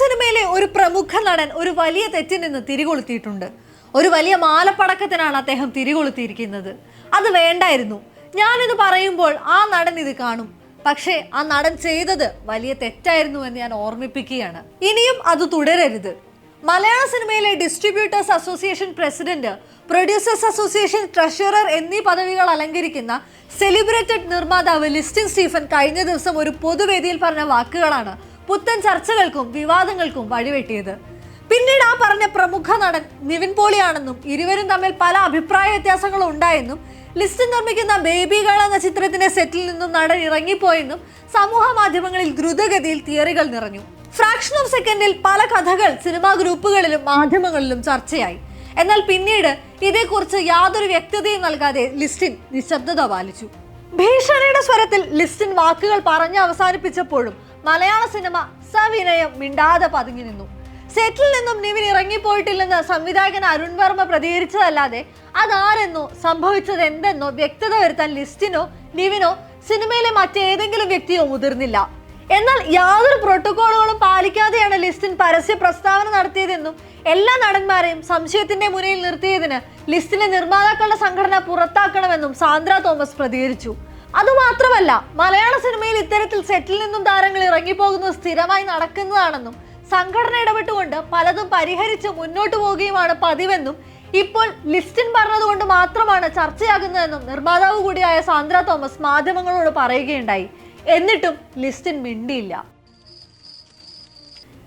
സിനിമയിലെ ഒരു പ്രമുഖ നടൻ ഒരു വലിയ തെറ്റിൽ നിന്ന് തിരികൊളുത്തിയിട്ടുണ്ട്. ഒരു വലിയ മാലപ്പടക്കത്തിനാണ് അദ്ദേഹം തിരികൊളുത്തിയിരിക്കുന്നത്. അത് വേണ്ടായിരുന്നു. ഞാനിത് പറയുമ്പോൾ ആ നടൻ ഇത് കാണും. പക്ഷേ ആ നടൻ ചെയ്തത് വലിയ തെറ്റായിരുന്നു എന്ന് ഞാൻ ഓർമ്മിപ്പിക്കുകയാണ്. ഇനിയും അത് തുടരരുത്. മലയാള സിനിമയിലെ distributors association president producers association treasurer എന്നീ പദവികൾ അലങ്കരിക്കുന്ന സെലിബ്രേറ്റഡ് നിർമ്മാതാവ് ലിസ്റ്റിൻ സ്റ്റീഫൻ കഴിഞ്ഞ ദിവസം ഒരു പൊതുവേദിയിൽ പറഞ്ഞ വാക്കുകളാണ് പുത്തൻ ചർച്ചകൾക്കും വിവാദങ്ങൾക്കും വഴിവെട്ടിയത്. പിന്നീട് ആ പറഞ്ഞ പ്രമുഖ നടൻ നിവിൻ പോളിയാണെന്നും ഇരുവരും തമ്മിൽ പല അഭിപ്രായ വ്യത്യാസങ്ങളും ഉണ്ടായെന്നും ലിസ്റ്റ് നിർമ്മിക്കുന്ന ബേബി ഗേൾ എന്ന ചിത്രത്തിന്റെ സെറ്റിൽ നിന്നും നടൻ ഇറങ്ങിപ്പോയെന്നും സമൂഹ മാധ്യമങ്ങളിൽ ദ്രുതഗതിയിൽ തിയറികൾ നിറഞ്ഞു. ഫ്രാക്ഷൻ ഓഫ് സെക്കൻഡിൽ പല കഥകൾ സിനിമാ ഗ്രൂപ്പുകളിലും മാധ്യമങ്ങളിലും ചർച്ചയായി. എന്നാൽ പിന്നീട് ഇതേക്കുറിച്ച് യാതൊരു വ്യക്തതയും നൽകാതെ ലിസ്റ്റിൻ നിശബ്ദത പാലിച്ചു. ഭീഷണിയുടെ സ്വരത്തിൽ ലിസ്റ്റിൻ വാക്കുകൾ പറഞ്ഞ് അവസാനിപ്പിച്ചപ്പോഴും മലയാള സിനിമ സവിനയം മിണ്ടാതെ പതുങ്ങി നിന്നു. സെറ്റിൽ നിന്നും നിവിൻ ഇറങ്ങിപ്പോയിട്ടില്ലെന്ന് സംവിധായകൻ അരുൺ വർമ്മ പ്രതികരിച്ചതല്ലാതെ അതാരെന്നോ സംഭവിച്ചത് എന്തെന്നോ വ്യക്തത വരുത്താൻ ലിസ്റ്റിനോ നിവിനോ സിനിമയിലെ മറ്റേതെങ്കിലും വ്യക്തിയോ മുതിർന്നില്ല. എന്നാൽ യാതൊരു പ്രോട്ടോകോളുകളും പാലിക്കാതെയാണ് ലിസ്റ്റിൻ പരസ്യ പ്രസ്താവന നടത്തിയതെന്നും എല്ലാ നടന്മാരെയും സംശയത്തിന്റെ മുനയിൽ നിർത്തിയതിന് ലിസ്റ്റിലെ നിർമ്മാതാക്കളുടെ സംഘടന പുറത്താക്കണമെന്നും സാന്ദ്ര തോമസ് പ്രതികരിച്ചു. അതുമാത്രമല്ല മലയാള സിനിമയിൽ ഇത്തരത്തിൽ സെറ്റിൽ നിന്നും താരങ്ങൾ ഇറങ്ങിപ്പോകുന്നത് സ്ഥിരമായി നടക്കുന്നതാണെന്നും സംഘടന ഇടപെട്ടുകൊണ്ട് പലതും പരിഹരിച്ച് മുന്നോട്ട് പോവുകയുമാണ് പതിവെന്നും ഇപ്പോൾ ലിസ്റ്റിൻ പറഞ്ഞതുകൊണ്ട് മാത്രമാണ് ചർച്ചയാകുന്നതെന്നും നിർമ്മാതാവ് കൂടിയായ സാന്ദ്ര തോമസ് മാധ്യമങ്ങളോട് പറയുകയുണ്ടായി. എന്നിട്ടും ലിസ്റ്റിൻ മിണ്ടിയില്ല.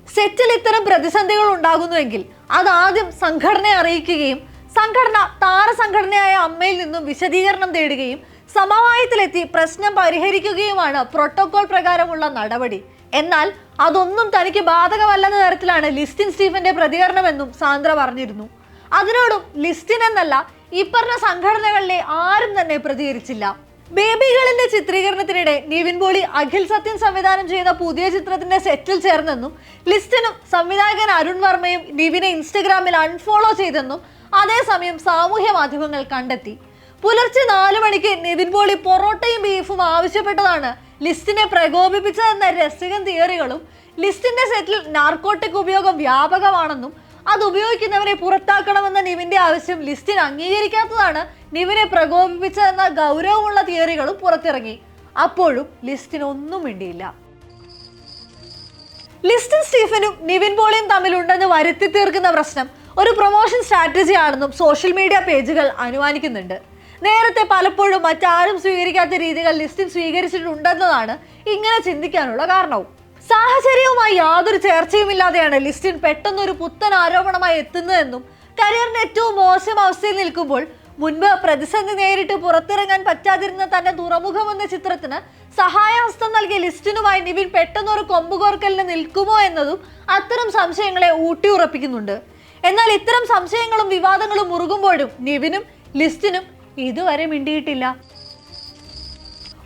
സെറ്റിൽ ഇത്തരം പ്രതിസന്ധികൾ ഉണ്ടാകുന്നുവെങ്കിൽ അത് ആദ്യം സംഘടനയെ അറിയിക്കുകയും സംഘടന താരസംഘടനയായ അമ്മയിൽ നിന്നും വിശദീകരണം തേടുകയും സമവായത്തിലെത്തി പ്രശ്നം പരിഹരിക്കുകയുമാണ് പ്രോട്ടോകോൾ പ്രകാരമുള്ള നടപടി. എന്നാൽ അതൊന്നും തനിക്ക് ബാധകമല്ലെന്ന തരത്തിലാണ് ലിസ്റ്റിൻ സ്റ്റീഫന്റെ പ്രതികരണമെന്നും സാന്ദ്ര പറഞ്ഞിരുന്നു. അതിനോടും ലിസ്റ്റിൻ എന്നല്ല ഇപ്പറഞ്ഞ പറഞ്ഞ സംഘടനകളിലെ ആരും തന്നെ പ്രതികരിച്ചില്ല. ബേബികളിന്റെ ചിത്രീകരണത്തിനിടെ നിവിൻ പോളി അഖിൽ സത്യൻ സംവിധാനം ചെയ്യുന്ന പുതിയ ചിത്രത്തിന്റെ സെറ്റിൽ ചേർന്നെന്നും ലിസ്റ്റിനും സംവിധായകൻ അരുൺ വർമ്മയും നിവിനെ ഇൻസ്റ്റഗ്രാമിൽ അൺഫോളോ ചെയ്തെന്നും അതേസമയം സാമൂഹ്യ മാധ്യമങ്ങൾ കണ്ടെത്തി. പുലർച്ചെ നാലു മണിക്ക് നിതിൻ പോളി പൊറോട്ടയും ബീഫും ആവശ്യപ്പെട്ടതാണ്. ലിസ്റ്റിനെ പ്രകോപിപ്പിച്ചതെന്ന രസകൻ തിയറികളും ലിസ്റ്റിന്റെ സെറ്റിൽ നാർക്കോട്ടിക് ഉപയോഗം വ്യാപകമാണെന്നും അത് ഉപയോഗിക്കുന്നവരെ പുറത്താക്കണമെന്ന നിവിന്റെ ആവശ്യം ലിസ്റ്റിന് അംഗീകരിക്കാത്തതാണ് നിവിനെ പ്രകോപിപ്പിച്ചതെന്ന ഗൗരവമുള്ള തിയറികളും പുറത്തിറങ്ങി. അപ്പോഴും ലിസ്റ്റിന് ഒന്നും വേണ്ടിയില്ല ലിസ്റ്റും സ്റ്റീഫനും നിവിൻ പോളിയും തമ്മിലുണ്ടെന്ന് വരുത്തി തീർക്കുന്ന പ്രശ്നം ഒരു പ്രൊമോഷൻ സ്ട്രാറ്റജി ആണെന്നും സോഷ്യൽ മീഡിയ പേജുകൾ അനുമാനിക്കുന്നുണ്ട്. നേരത്തെ പലപ്പോഴും മറ്റാരും സ്വീകരിക്കാത്ത രീതികൾ ലിസ്റ്റിൽ സ്വീകരിച്ചിട്ടുണ്ടെന്നതാണ് ഇങ്ങനെ ചിന്തിക്കാനുള്ള കാരണവും. സാഹചര്യവുമായി യാതൊരു ചേർച്ചയുമില്ലാതെയാണ് ലിസ്റ്റിൻ പെട്ടെന്നൊരു പുത്തൻ ആരോപണമായി എത്തുന്നതെന്നും കരിയറിന് ഏറ്റവും മോശം അവസ്ഥയിൽ നിൽക്കുമ്പോൾ മുൻപ് പ്രതിസന്ധി നേരിട്ട് പുറത്തിറങ്ങാൻ പറ്റാതിരുന്ന തന്റെ തുറമുഖം എന്ന ചിത്രത്തിന് സഹായഹസ്തം നൽകിയ ലിസ്റ്റിനുമായി നിവിൻ പെട്ടെന്നൊരു കൊമ്പുകോർക്കലിന് നിൽക്കുമോ എന്നതും അത്തരം സംശയങ്ങളെ ഊട്ടിയുറപ്പിക്കുന്നുണ്ട്. എന്നാൽ ഇത്തരം സംശയങ്ങളും വിവാദങ്ങളും മുറുകുമ്പോഴും നിവിനും ലിസ്റ്റിനും ഇതുവരെ മിണ്ടിയിട്ടില്ല.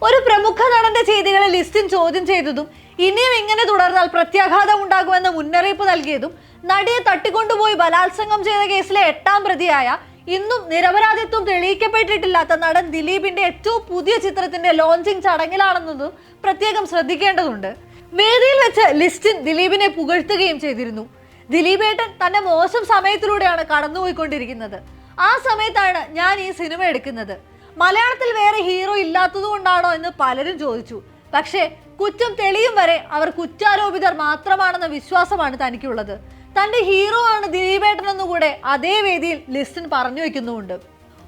ഒരു പ്രമുഖ നടന്റെ ചെയ്തികളെ ലിസ്റ്റിൻ ചോദ്യം ചെയ്തതും ഇനിയും ഇങ്ങനെ തുടർന്നാൽ പ്രത്യാഘാതം ഉണ്ടാകുമെന്ന മുന്നറിയിപ്പ് നൽകിയതും നടിയെ തട്ടിക്കൊണ്ടുപോയി ബലാത്സംഗം ചെയ്ത കേസിലെ എട്ടാം പ്രതിയായ ഇന്നും നിരപരാധിത്വം തെളിയിക്കപ്പെട്ടിട്ടില്ലാത്ത നടൻ ദിലീപിന്റെ ഏറ്റവും പുതിയ ചിത്രത്തിന്റെ ലോഞ്ചിങ് ചടങ്ങിലാണെന്നതും പ്രത്യേകം ശ്രദ്ധിക്കേണ്ടതുണ്ട്. വേദിയിൽ വെച്ച് ലിസ്റ്റിൻ ദിലീപിനെ പുകഴ്ത്തുകയും ചെയ്തിരുന്നു. ദിലീപേട്ടൻ തന്റെ മോശം സമയത്തിലൂടെയാണ് കടന്നുപോയിക്കൊണ്ടിരിക്കുന്നത്. ആ സമയത്താണ് ഞാൻ ഈ സിനിമ എടുക്കുന്നത്. മലയാളത്തിൽ വേറെ ഹീറോ ഇല്ലാത്തത് കൊണ്ടാണോ എന്ന് പലരും ചോദിച്ചു. പക്ഷേ കുറ്റം തെളിയും വരെ അവർ കുറ്റാരോപിതർ മാത്രമാണെന്ന വിശ്വാസമാണ് തനിക്കുള്ളത്. തന്റെ ഹീറോ ആണ് ദിലീപേട്ടൻ എന്നുകൂടെ അതേ വേദിയിൽ ലിസ്റ്റിൻ പറഞ്ഞു വെക്കുന്നുമുണ്ട്.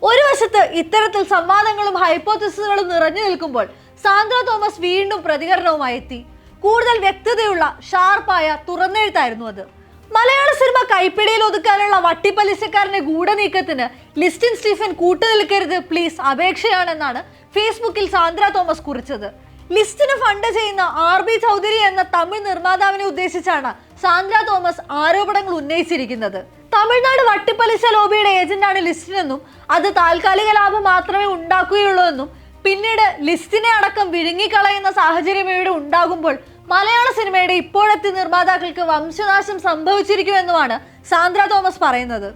ഒരു വശത്ത് ഇത്തരത്തിൽ സംവാദങ്ങളും ഹൈപ്പോത്തിസുകളും നിറഞ്ഞു നിൽക്കുമ്പോൾ സാന്ദ്ര തോമസ് വീണ്ടും പ്രതികരണവുമായി എത്തി. കൂടുതൽ വ്യക്തതയുള്ള ഷാർപ്പായ തുറന്നെഴുത്തായിരുന്നു അത്. മലയാള സിനിമ കൈപ്പിടിയിൽ ഒതുക്കാനുള്ള വട്ടിപ്പലിശക്കാരന്റെ ഗൂഢനീക്കത്തിന് ലിസ്റ്റിൻ സ്റ്റീഫൻ കൂട്ടുനിൽക്കരുത് പ്ലീസ് അപേക്ഷയാണെന്നാണ് ഫേസ്ബുക്കിൽ സാന്ദ്ര തോമസ് കുറിച്ചത്. ലിസ്റ്റിന് ഫണ്ട് ചെയ്യുന്ന ആർ ബി ചൗധരി എന്ന തമിഴ് നിർമ്മാതാവിനെ ഉദ്ദേശിച്ചാണ് സാന്ദ്ര തോമസ് ആരോപണങ്ങൾ ഉന്നയിച്ചിരിക്കുന്നത്. തമിഴ്നാട് വട്ടിപ്പലിശ ലോബിയുടെ ഏജന്റാണ് ലിസ്റ്റിനെന്നും അത് താൽക്കാലിക ലാഭം മാത്രമേ ഉണ്ടാക്കുകയുള്ളൂ എന്നും പിന്നീട് ലിസ്റ്റിനെ അടക്കം വിഴുങ്ങിക്കളയുന്ന സാഹചര്യം ഇവിടെ ഉണ്ടാകുമ്പോൾ മലയാള സിനിമയുടെ ഇപ്പോഴത്തെ നിർമ്മാതാക്കൾക്ക് വംശനാശം സംഭവിച്ചിരിക്കുമെന്നുമാണ് സാന്ദ്ര തോമസ് പറയുന്നത്.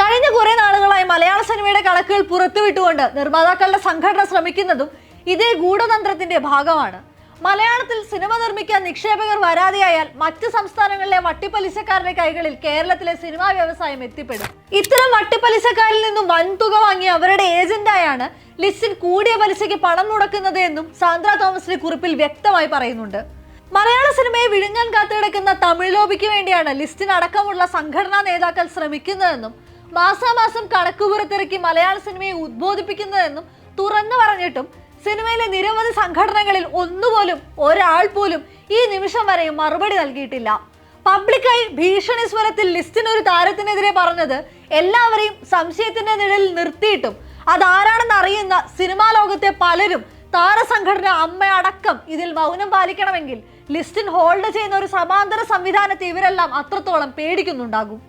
കഴിഞ്ഞ കുറെ നാളുകളായി മലയാള സിനിമയുടെ കണക്കുകൾ പുറത്തുവിട്ടുകൊണ്ട് നിർമ്മാതാക്കളുടെ സംഘടന ശ്രമിക്കുന്നതും ഇതേ ഗൂഢതന്ത്രത്തിന്റെ ഭാഗമാണ്. മലയാളത്തിൽ സിനിമ നിർമ്മിക്കാൻ നിക്ഷേപകർ വരാതെയായാൽ മറ്റ് സംസ്ഥാനങ്ങളിലെ വട്ടിപ്പലിശക്കാരുടെ കൈകളിൽ കേരളത്തിലെ സിനിമാ വ്യവസായം എത്തിപ്പെടും. ഇത്തരം വട്ടിപ്പലിശക്കാരിൽ നിന്നും വൻതുക വാങ്ങി അവരുടെ ഏജന്റായാണ് ലിസ്റ്റിൽ കൂടിയ പലിശയ്ക്ക് പണം മുടക്കുന്നത് എന്നും സാന്ദ്ര തോമസിന്റെ കുറിപ്പിൽ വ്യക്തമായി പറയുന്നുണ്ട്. മലയാള സിനിമയെ വിഴുങ്ങാൻ കാത്തുകിടക്കുന്ന തമിഴ് ലോബിക്ക് വേണ്ടിയാണ് ലിസ്റ്റിനടക്കമുള്ള സംഘടനാ നേതാക്കൾ ശ്രമിക്കുന്നതെന്നും മാസാമാസം കണക്ക് പുറത്തിറക്കി മലയാള സിനിമയെ ഉദ്ബോധിപ്പിക്കുന്നതെന്നും തുറന്നു പറഞ്ഞിട്ടും സിനിമയിലെ നിരവധി സംഘടനകളിൽ ഒന്നുപോലും ഒരാൾ പോലും ഈ നിമിഷം വരെ മറുപടി നൽകിയിട്ടില്ല. പബ്ലിക്കായി ഭീഷണി സ്വരത്തിൽ ലിസ്റ്റിന് ഒരു താരത്തിനെതിരെ പറഞ്ഞത് എല്ലാവരെയും സംശയത്തിന്റെ നിഴലിൽ നിർത്തിയിട്ടും അതാരാണെന്ന് അറിയുന്ന സിനിമാ ലോകത്തെ പലരും താരസംഘടന അമ്മയടക്കം ഇതിൽ മൗനം പാലിക്കണമെങ്കിൽ ലിസ്റ്റിൻ ഹോൾഡ് ചെയ്യുന്ന ഒരു സമാന്തര സംവിധാനത്തെ ഇവരെല്ലാം അത്രത്തോളം പേടിക്കുന്നുണ്ടാകും.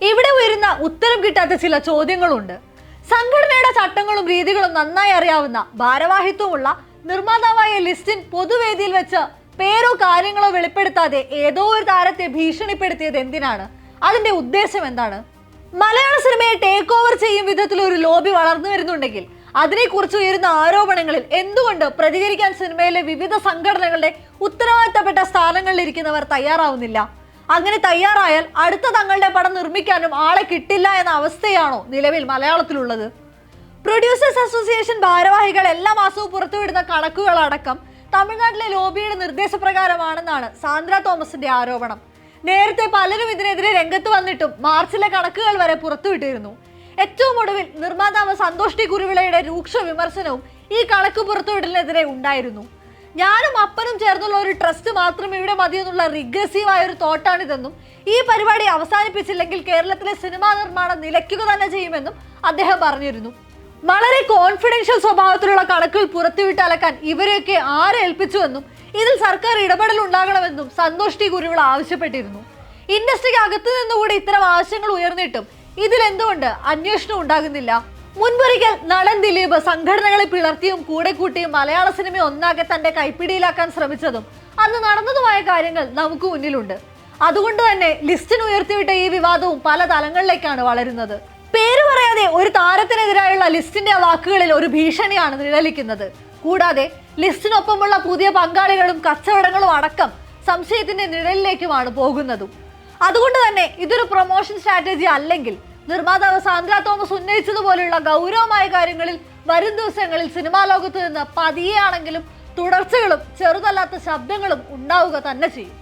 ഇവിടെ ഉയരുന്ന ഉത്തരം കിട്ടാത്ത ചില ചോദ്യങ്ങളുണ്ട്. സംഘടനയുടെ ചട്ടങ്ങളും രീതികളും നന്നായി അറിയാവുന്ന ഭാരവാഹിത്വമുള്ള നിർമ്മാതാവായ ലിസ്റ്റിൻ പൊതുവേദിയിൽ വെച്ച് പേരോ കാര്യങ്ങളോ വെളിപ്പെടുത്താതെ ഏതോ ഒരു താരത്തെ ഭീഷണിപ്പെടുത്തിയത് എന്തിനാണ്? അതിന്റെ ഉദ്ദേശം എന്താണ്? മലയാള സിനിമയെ ടേക്ക് ഓവർ ചെയ്യും വിധത്തിൽ ഒരു ലോബി വളർന്നു വരുന്നുണ്ടെങ്കിൽ അതിനെക്കുറിച്ച് ഉയരുന്ന ആരോപണങ്ങളിൽ എന്തുകൊണ്ട് പ്രതികരിക്കാൻ സിനിമയിലെ വിവിധ സംഘടനകളുടെ ഉത്തരവാദിത്തപ്പെട്ട സ്ഥാനങ്ങളിൽ ഇരിക്കുന്നവർ തയ്യാറാവുന്നില്ല? അങ്ങനെ തയ്യാറായാൽ അടുത്ത തങ്ങളുടെ പടം നിർമ്മിക്കാനും ആളെ കിട്ടില്ല എന്ന അവസ്ഥയാണോ നിലവിൽ മലയാളത്തിലുള്ളത്? പ്രൊഡ്യൂസേഴ്സ് അസോസിയേഷൻ ഭാരവാഹികൾ എല്ലാ മാസവും പുറത്തുവിടുന്ന കണക്കുകളടക്കം തമിഴ്നാട്ടിലെ ലോബിയുടെ നിർദ്ദേശപ്രകാരമാണെന്നാണ് സാന്ദ്ര തോമസിന്റെ ആരോപണം. നേരത്തെ പലരും ഇതിനെതിരെ രംഗത്ത് വന്നിട്ടും മാർച്ചിലെ കണക്കുകൾ വരെ പുറത്തുവിട്ടിരുന്നു. ഏറ്റവും ഒടുവിൽ നിർമ്മാതാവ് സന്തോഷ് ടി കുരുവിളയുടെ രൂക്ഷ വിമർശനവും ഈ കണക്ക് പുറത്തുവിടലിനെതിരെ ഉണ്ടായിരുന്നു. ഞാനും അപ്പനും ചേർന്നുള്ള ഒരു ട്രസ്റ്റ് മാത്രം ഇവിടെ മതിയെന്നുള്ള റിഗ്രസീവായ ഒരു തോട്ടാണിതെന്നും ഈ പരിപാടി അവസാനിപ്പിച്ചില്ലെങ്കിൽ കേരളത്തിലെ സിനിമാ നിർമ്മാണം നിലയ്ക്കുക തന്നെ ചെയ്യുമെന്നും അദ്ദേഹം പറഞ്ഞിരുന്നു. വളരെ കോൺഫിഡൻഷ്യൽ സ്വഭാവത്തിലുള്ള കണക്കുകൾ പുറത്തുവിട്ട് അലക്കാൻ ഇവരെയൊക്കെ ആരെ ഏൽപ്പിച്ചുവെന്നും ഇതിൽ സർക്കാർ ഇടപെടൽ ഉണ്ടാകണമെന്നും സന്തോഷ് ടി കുരുവിള ആവശ്യപ്പെട്ടിരുന്നു. ഇൻഡസ്ട്രിക്ക് അകത്തു നിന്നുകൂടി ഇത്തരം ആവശ്യങ്ങൾ ഉയർന്നിട്ടും ഇതിൽ എന്തുകൊണ്ട് അന്വേഷണം ഉണ്ടാകുന്നില്ല? മുൻപൊരിക്കൽ നടൻ ദിലീപ് സംഘടനകളെ പിളർത്തിയും കൂടെ കൂട്ടിയും മലയാള സിനിമ ഒന്നാകെ തന്റെ കൈപ്പിടിയിലാക്കാൻ ശ്രമിച്ചതും അന്ന് നടന്നതുമായ കാര്യങ്ങൾ നമുക്ക് മുന്നിലുണ്ട്. അതുകൊണ്ട് തന്നെ ലിസ്റ്റിന് ഉയർത്തിവിട്ട ഈ വിവാദവും പല തലങ്ങളിലേക്കാണ് വളരുന്നത്. പേര് പറയാതെ ഒരു താരത്തിനെതിരായുള്ള ലിസ്റ്റിന്റെ വാക്കുകളിൽ ഒരു ഭീഷണിയാണ് നിഴലിക്കുന്നത്. കൂടാതെ ലിസ്റ്റിനൊപ്പമുള്ള പുതിയ പങ്കാളികളും കച്ചവടങ്ങളും അടക്കം സംശയത്തിന്റെ നിഴലിലേക്കുമാണ് പോകുന്നതും. അതുകൊണ്ട് തന്നെ ഇതൊരു പ്രൊമോഷൻ സ്ട്രാറ്റജി അല്ലെങ്കിൽ നിർമ്മാതാവ് സാന്ദ്ര തോമസ് ഉന്നയിച്ചതുപോലെയുള്ള ഗൗരവമായ കാര്യങ്ങളിൽ വരും ദിവസങ്ങളിൽ സിനിമാ ലോകത്ത് നിന്ന് പതിയെയാണെങ്കിലും തുടർച്ചകളും ചെറുതല്ലാത്ത ശബ്ദങ്ങളും ഉണ്ടാവുക തന്നെ ചെയ്യും.